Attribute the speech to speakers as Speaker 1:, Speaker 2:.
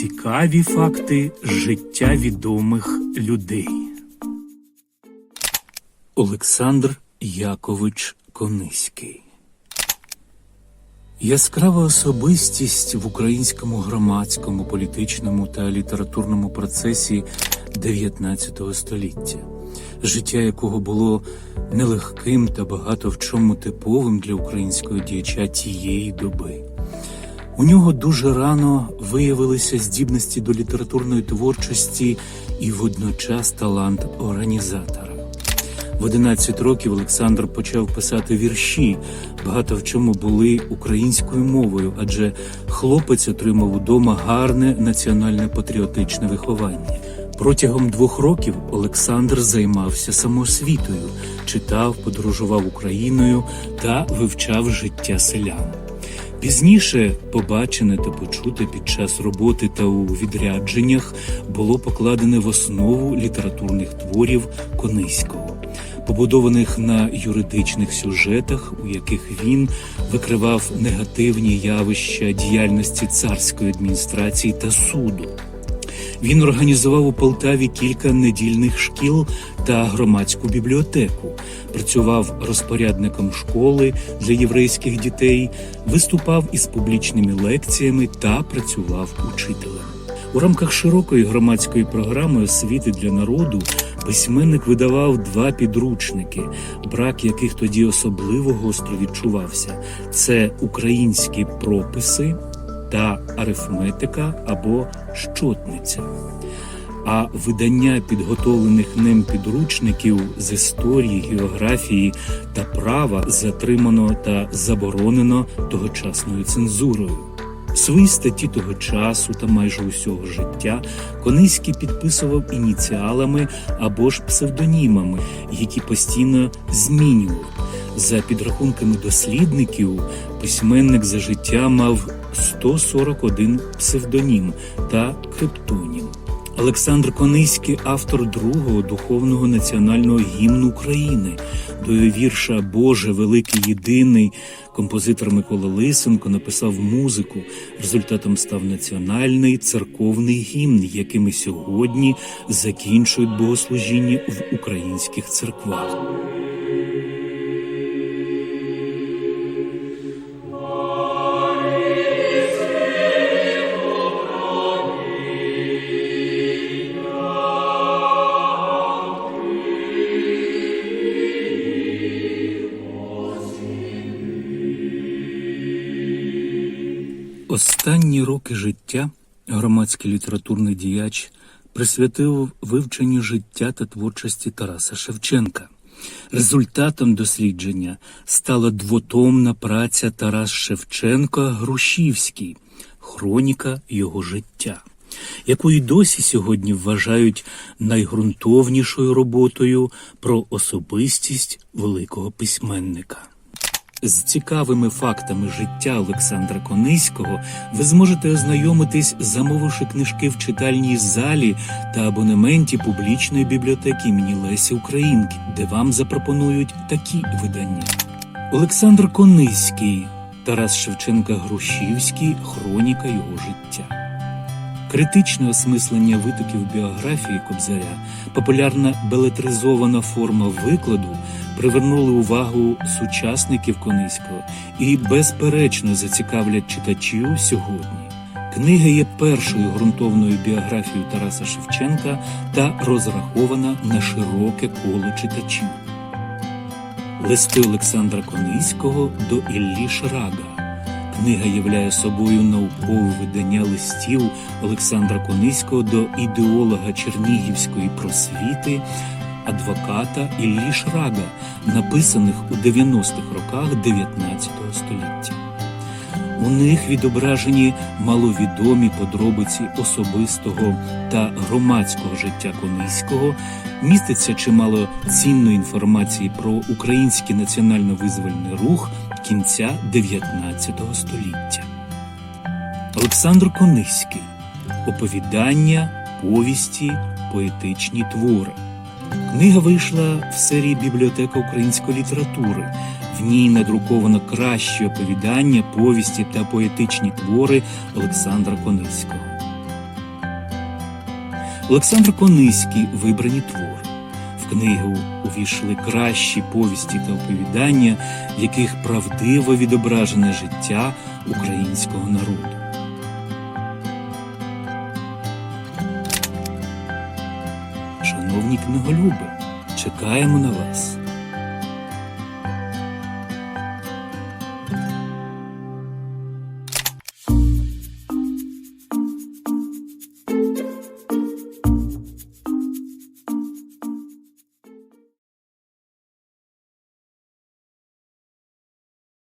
Speaker 1: Цікаві факти життя відомих людей. Олександр Якович Кониський. Яскрава особистість в українському громадському, політичному та літературному процесі 19 століття, життя якого було нелегким та багато в чому типовим для українського діяча тієї доби. У нього дуже рано виявилися здібності до літературної творчості і водночас талант організатора. В 11 років Олександр почав писати вірші, багато в чому були українською мовою, адже хлопець отримав удома гарне національне патріотичне виховання. Протягом двох років Олександр займався самоосвітою, читав, подорожував Україною та вивчав життя селян. Пізніше побачене та почуте під час роботи та у відрядженнях було покладене в основу літературних творів Кониського, побудованих на юридичних сюжетах, у яких він викривав негативні явища діяльності царської адміністрації та суду. Він організував у Полтаві кілька недільних шкіл та громадську бібліотеку, працював розпорядником школи для єврейських дітей, виступав із публічними лекціями та працював учителем. У рамках широкої громадської програми освіти для народу письменник видавав два підручники, брак яких тоді особливо гостро відчувався: це українські прописи та арифметика або щотниця. А видання підготовлених ним підручників з історії, географії та права затримано та заборонено тогочасною цензурою. Свої статті того часу та майже усього життя Кониський підписував ініціалами або ж псевдонімами, які постійно змінював. За підрахунками дослідників, письменник за життя мав 141 псевдонім та криптонім. Олександр Кониський автор другого духовного національного гімну України. До вірша Боже великий єдиний композитор Микола Лисенко написав музику. Результатом став національний церковний гімн, якими сьогодні закінчують богослужіння в українських церквах. Останні роки життя громадський літературний діяч присвятив вивченню життя та творчості Тараса Шевченка. Результатом дослідження стала двотомна праця Тарас Шевченка Грушівський Хроніка його життя, яку і досі сьогодні вважають найґрунтовнішою роботою про особистість великого письменника. З цікавими фактами життя Олександра Кониського ви зможете ознайомитись, замовивши книжки в читальній залі та абонементі публічної бібліотеки імені Лесі Українки, де вам запропонують такі видання: Олександр Кониський, Тарас Шевченка Грушівський, Хроніка його життя. Критичне осмислення витоків біографії Кобзаря, популярна белетризована форма викладу привернули увагу сучасників Кониського і безперечно зацікавлять читачів сьогодні. Книга є першою ґрунтовною біографією Тараса Шевченка та розрахована на широке коло читачів. Листи Олександра Кониського до Іллі Шрага. Книга являє собою наукове видання листів Олександра Кониського до ідеолога Чернігівської просвіти, адвоката Іллі Шрага, написаних у 90-х роках 19 століття. У них відображені маловідомі подробиці особистого та громадського життя Кониського, міститься чимало цінної інформації про український національно-визвольний рух кінця 19 століття. Олександр Кониський Оповідання, повісті, поетичні твори. Книга вийшла в серії Бібліотека української літератури. В ній надруковано кращі оповідання, повісті та поетичні твори Олександра Кониського. Олександр Кониський вибрані твори. В книгу увійшли кращі повісті та оповідання, в яких правдиво відображене життя українського народу. Шановні книголюби, чекаємо на вас.